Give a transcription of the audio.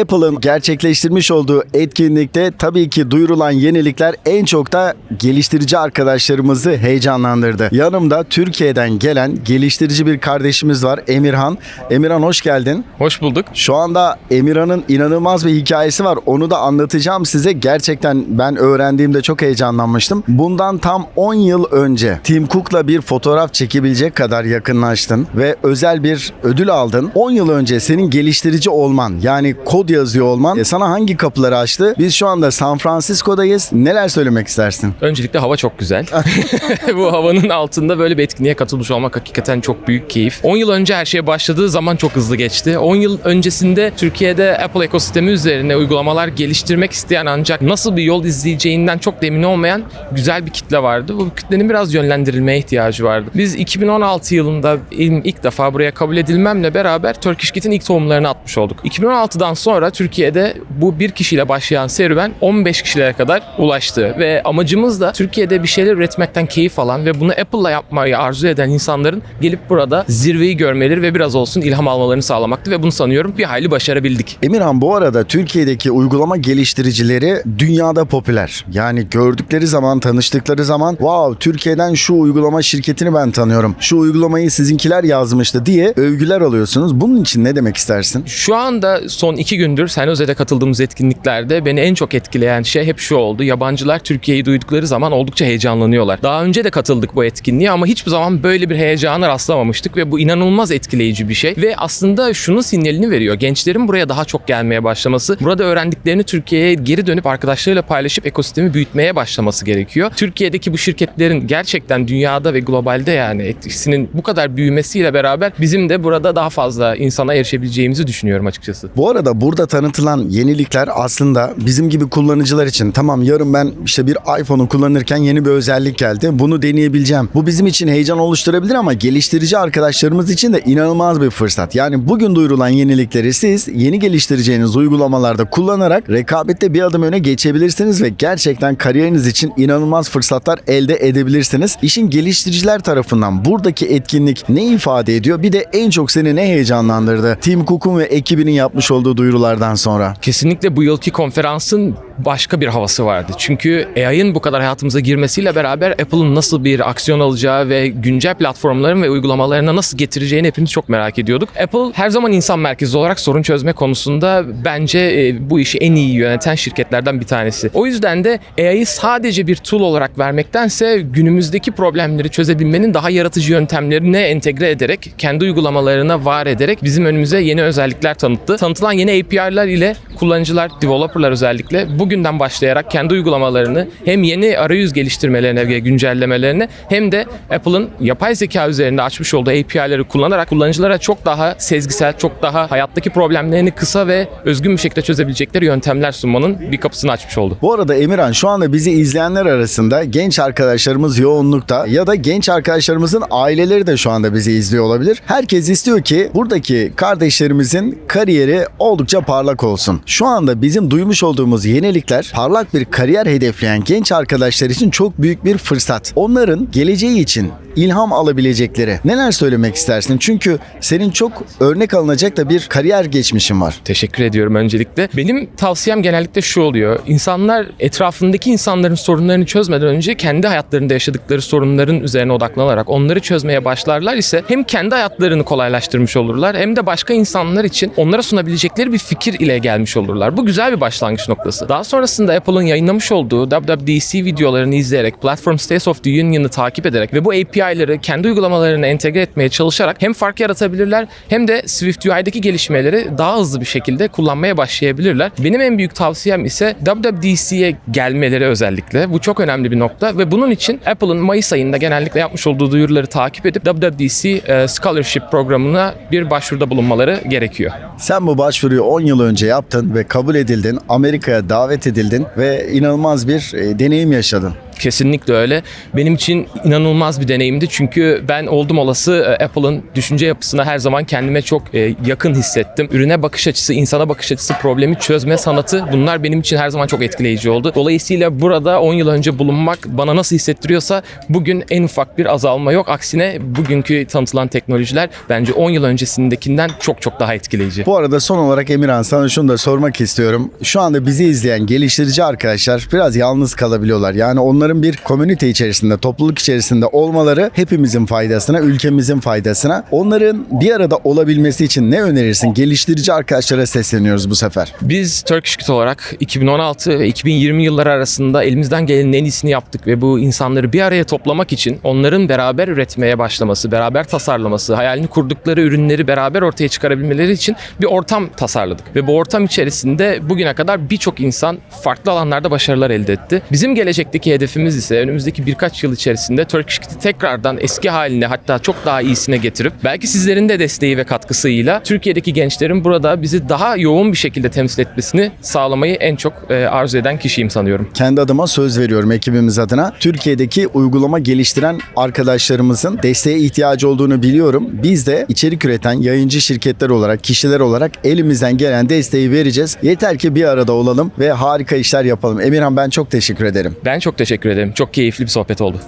Apple'ın gerçekleştirmiş olduğu etkinlikte tabii ki duyurulan yenilikler en çok da geliştirici arkadaşlarımızı heyecanlandırdı. Yanımda Türkiye'den gelen geliştirici bir kardeşimiz var Emirhan. Emirhan hoş geldin. Hoş bulduk. Şu anda Emirhan'ın inanılmaz bir hikayesi var. Onu da anlatacağım size. Gerçekten ben öğrendiğimde çok heyecanlanmıştım. Bundan tam 10 yıl önce Tim Cook'la bir fotoğraf çekebilecek kadar yakınlaştın ve özel bir ödül aldın. 10 yıl önce senin geliştirici olman yani kod yazıyor olman e, sana hangi kapıları açtı? Biz şu anda San Francisco'dayız. Neler söylemek istersin? Öncelikle hava çok güzel. Bu havanın altında böyle bir etkinliğe katılmış olmak hakikaten çok büyük keyif. 10 yıl önce her şey başladığı zaman çok hızlı geçti. 10 yıl öncesinde Türkiye'de Apple ekosistemi üzerine uygulamalar geliştirmek isteyen ancak nasıl bir yol izleyeceğinden çok da emin olmayan güzel bir kitle vardı. Bu kitlenin biraz yönlendirilmeye ihtiyacı vardı. Biz 2016 yılında ilk defa buraya kabul edilmemle beraber Turkish Kit'in ilk tohumlarını atmış olduk. 2016'dan sonra Türkiye'de bu bir kişiyle başlayan serüven 15 kişilere kadar ulaştı ve amacımız da Türkiye'de bir şeyler üretmekten keyif alan ve bunu Apple'la yapmayı arzu eden insanların gelip burada zirveyi görmeleri ve biraz olsun ilham almalarını sağlamaktı ve bunu sanıyorum bir hayli başarabildik. Emirhan bu arada Türkiye'deki uygulama geliştiricileri dünyada popüler. Yani gördükleri zaman, tanıştıkları zaman wow Türkiye'den şu uygulama şirketini ben tanıyorum. Şu uygulamayı sizinkiler yazmıştı diye övgüler alıyorsunuz. Bunun için ne demek istersin? Şu anda son iki gündür Sen Öze'de katıldığımız etkinliklerde beni en çok etkileyen şey hep şu oldu. Yabancılar Türkiye'yi duydukları zaman oldukça heyecanlanıyorlar. Daha önce de katıldık bu etkinliğe ama hiçbir zaman böyle bir heyecana rastlamamıştık ve bu inanılmaz etkileyici bir şey. Ve aslında şunun sinyalini veriyor. Gençlerin buraya daha çok gelmeye başlaması, burada öğrendiklerini Türkiye'ye geri dönüp arkadaşlarıyla paylaşıp ekosistemi büyütmeye başlaması gerekiyor. Türkiye'deki bu şirketlerin gerçekten dünyada ve globalde yani etkisinin bu kadar büyümesiyle beraber bizim de burada daha fazla insana erişebileceğimizi düşünüyorum açıkçası. Bu arada burada tanıtılan yenilikler aslında bizim gibi kullanıcılar için tamam yarın ben işte bir iPhone'u kullanırken yeni bir özellik geldi. Bunu deneyebileceğim. Bu bizim için heyecan oluşturabilir ama geliştirici arkadaşlarımız için de inanılmaz bir fırsat. Yani bugün duyurulan yenilikleri siz yeni geliştireceğiniz uygulamalarda kullanarak rekabette bir adım öne geçebilirsiniz ve gerçekten kariyeriniz için inanılmaz fırsatlar elde edebilirsiniz. İşin geliştiriciler tarafından buradaki etkinlik ne ifade ediyor? Bir de en çok seni ne heyecanlandırdı? Tim Cook'un ve ekibinin yapmış olduğu duyurulardan sonra. Kesinlikle bu yılki konferansın başka bir havası vardı. Çünkü AI'ın bu kadar hayatımıza girmesiyle beraber Apple'ın nasıl bir aksiyon alacağı ve güncel platformların ve uygulamalarına nasıl getireceğini hepimiz çok merak ediyorduk. Apple her zaman insan merkezli olarak sorun çözme konusunda bence e, bu işi en iyi yöneten şirketlerden bir tanesi. O yüzden de AI'yi sadece bir tool olarak vermektense günümüzdeki problemleri çözebilmenin daha yaratıcı yöntemlerine entegre ederek, kendi uygulamalarına var ederek bizim önümüze yeni özellikler tanıttı. Tanıtılan yeni API'ler ile kullanıcılar, developerlar özellikle bugünden başlayarak kendi uygulamalarını hem yeni arayüz geliştirmelerine ve güncellemelerine hem de Apple'ın yapay zeka üzerinde açmış olduğu API'leri kullanarak kullanıcılara çok daha sezgisel, çok daha hayattaki problemlerini kısa ve özgün bir şekilde çözebilecekleri yöntemler sunmanın bir kapısını açmış oldu. Bu arada Emirhan şu anda bizi izleyenler arasında genç arkadaşlarımız yoğunlukta ya da genç arkadaşlarımızın aileleri de şu anda bizi izliyor olabilir. Herkes istiyor ki buradaki kardeşlerimizin kariyeri oldukça parlak olsun. Şu anda bizim duymuş olduğumuz yenilikler parlak bir kariyer hedefleyen genç arkadaşlar için çok büyük bir fırsat. Onların geleceği için ilham alabilecekleri neler söylemek istersin? Çünkü senin çok örnek alınacak da bir kariyer geçmişin var. Teşekkür ediyorum öncelikle. Benim tavsiyem genellikle şu oluyor. İnsanlar etrafındaki insanların sorunlarını çözmeden önce kendi hayatlarında yaşadıkları sorunların üzerine odaklanarak onları çözmeye başlarlar ise hem kendi hayatlarını kolaylaştırmış olurlar hem de başka insanlar için onlara sunabilecekleri bir fikir ile gelmiş olurlar. Bu güzel bir başlangıç noktası. Daha sonrasında Apple'ın yayınlamış olduğu WWDC videolarını izleyerek, Platform State of the Union'ı takip ederek ve bu API'leri kendi uygulamalarına entegre etmeye çalışarak hem fark yaratabilirler hem de SwiftUI'deki gelişmeleri daha hızlı bir şekilde kullanmaya başlayabilirler. Benim en büyük tavsiyem ise WWDC'ye gelmeleri özellikle. Bu çok önemli bir nokta ve bunun için Apple'ın Mayıs ayında genellikle yapmış olduğu duyuruları takip edip WWDC e, Scholarship programına bir başvuruda bulunmaları gerekiyor. Sen bu başvuruyu 10 yıl önce yaptın ve kabul edildin. Amerika'ya davet edildin ve inanılmaz bir e, deneyim yaşadın. Kesinlikle öyle. Benim için inanılmaz bir deneyimdi. Çünkü ben oldum olası e, Apple'ın düşünce yapısına her zaman kendime çok e, yakın hissettim. Ürüne bakış açısı, insana bakış açısı, problemi çözme sanatı bunlar benim için her zaman çok etkileyici oldu. Dolayısıyla burada 10 yıl önce bulunmak bana nasıl hissettiriyorsa bugün en ufak bir azalma yok. Aksine bugünkü tanıtılan teknolojiler bence 10 yıl öncesindekinden çok çok daha etkileyici. Bu arada son olarak Emirhan sana şunu da sormak istiyorum. Şu anda bizi izleyen geliştirici arkadaşlar biraz yalnız kalabiliyorlar. Yani onların bir komünite içerisinde, topluluk içerisinde olmaları hepimizin faydasına, ülkemizin faydasına. Onların bir arada olabilmesi için ne önerirsin? Geliştirici arkadaşlara sesleniyoruz bu sefer. Biz Turkish Kit olarak 2016 ve 2020 yılları arasında elimizden gelenin en iyisini yaptık ve bu insanları bir araya toplamak için onların beraber üretmeye başlaması, beraber tasarlaması, hayalini kurdukları ürünleri beraber ortaya çıkarabilmeleri için bir ortam tasarladık. Ve bu ortam içerisinde bugüne kadar birçok insan farklı alanlarda başarılar elde etti. Bizim gelecekteki hedefimiz ise önümüzdeki birkaç yıl içerisinde Turkish Kit'i tekrardan eski haline hatta çok daha iyisine getirip belki sizlerin de desteği ve katkısıyla Türkiye'deki gençlerin burada bizi daha yoğun bir şekilde temsil etmesini sağlamayı en çok e, arzu eden kişiyim sanıyorum. Kendi adıma söz veriyorum ekibimiz adına. Türkiye'deki uygulama geliştiren arkadaşlarımızın desteğe ihtiyacı olduğunu biliyorum. Biz de içerik üreten yayıncı şirketler olarak, kişiler olarak elimizden gelen desteği vereceğiz. Yeter ki bir arada olalım ve harika işler yapalım. Emirhan ben çok teşekkür ederim. Ben çok teşekkür ederim. Çok keyifli bir sohbet oldu.